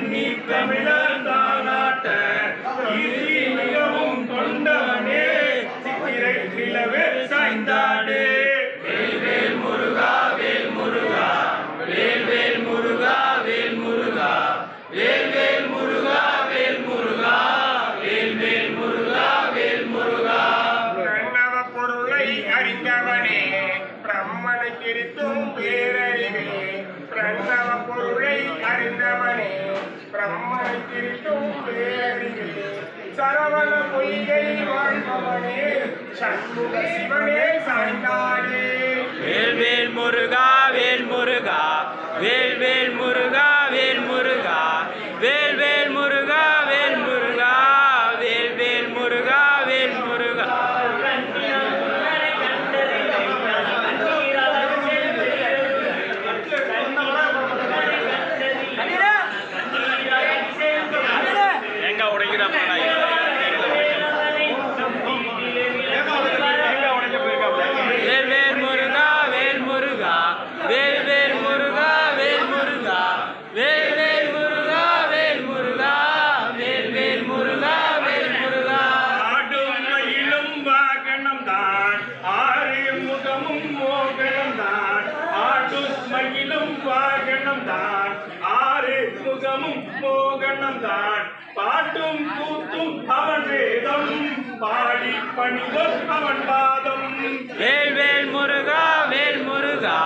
தமிழர் தானாட்ட கீர்த்தி மிகவும் கொண்டவனே சித்திரை நிலவே சாய்ந்தாடே. வேல் முருகா வேல் முருகா வேல் முருகா வேல் முருகா வேல் முருகா வேல் முருகா வேல் முருகா வேல் முருகா. பிரணவ பொருளை அறிந்தவனே பிரம்மனை பேரறிவே. பிரணவ பொருளை அறிந்தவனே பிரம்மனை திருத்தும் பேரறிவே சரவண பொய்கை வாழ்பவனே சண்முக சிவனே வேல் வேல் முருகா வேல் முருகா வேல் வாகனம் தான் ஆறு முகமும் மோகனம் தான் ஆடும் மயிலும் வாகனம் தான் ஆறு முகமும் மோகனம் தான் பாட்டும் கூத்தும் அவன் வேதம். பாடி பணிதல் அவன் பாதம். வேல் வேல் முருகா வேல் முருகா.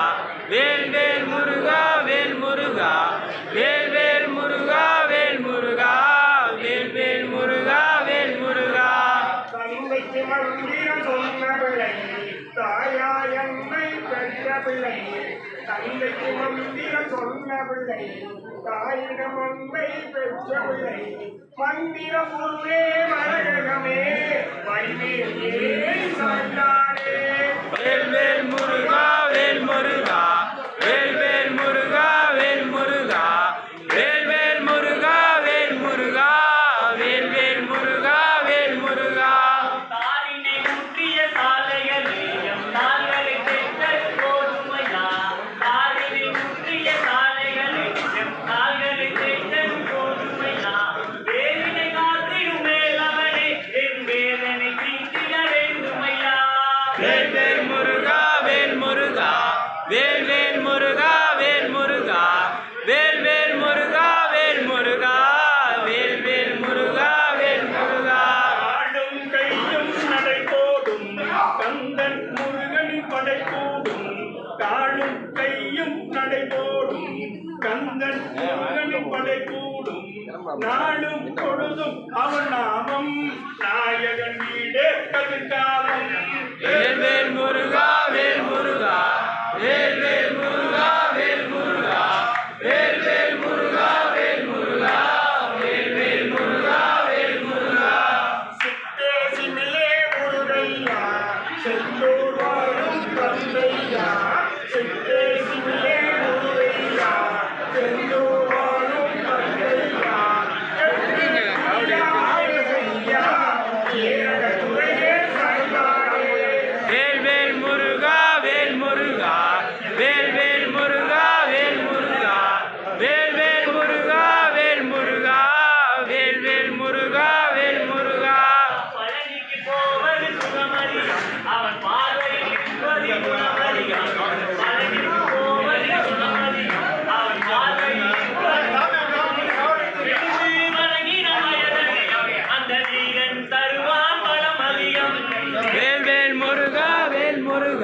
வேல் வேல் முருகா வேல் முருகா. வேல் வேல் முருகா வேல் முருகா. வேல் வேல் முருகா வேல் முருகா தந்தைக்கு மந்திரம் சொன்ன பிள்ளை தாயா என்னை பெற்ற பிள்ளை. தந்தைக்கு மந்திரம் சொன்ன பிள்ளை. தாயிடம் ஒன்றை பெற்ற பிள்ளை. மந்திர பொருளே மரகமே வைவேலே சாய்ந்தாடே வேல் வேல் முருகா வேல் முருகா வேல் வேல் முருகா வேல் முருகா வேல் வேல் முருகா வேல் முருகா வேல் வேல் முருகா வேல் முருகா. ஆடும் கையும் நடை போடும் கந்தன் முருகனின் படை கூடும் காடும் கையும் நடை போடும் கந்தன் முருகனின் படை கூடும் நாடும் பொழுதும் அவன் நாமம். நாயகன் வீடே கதிர்காலம் Señor.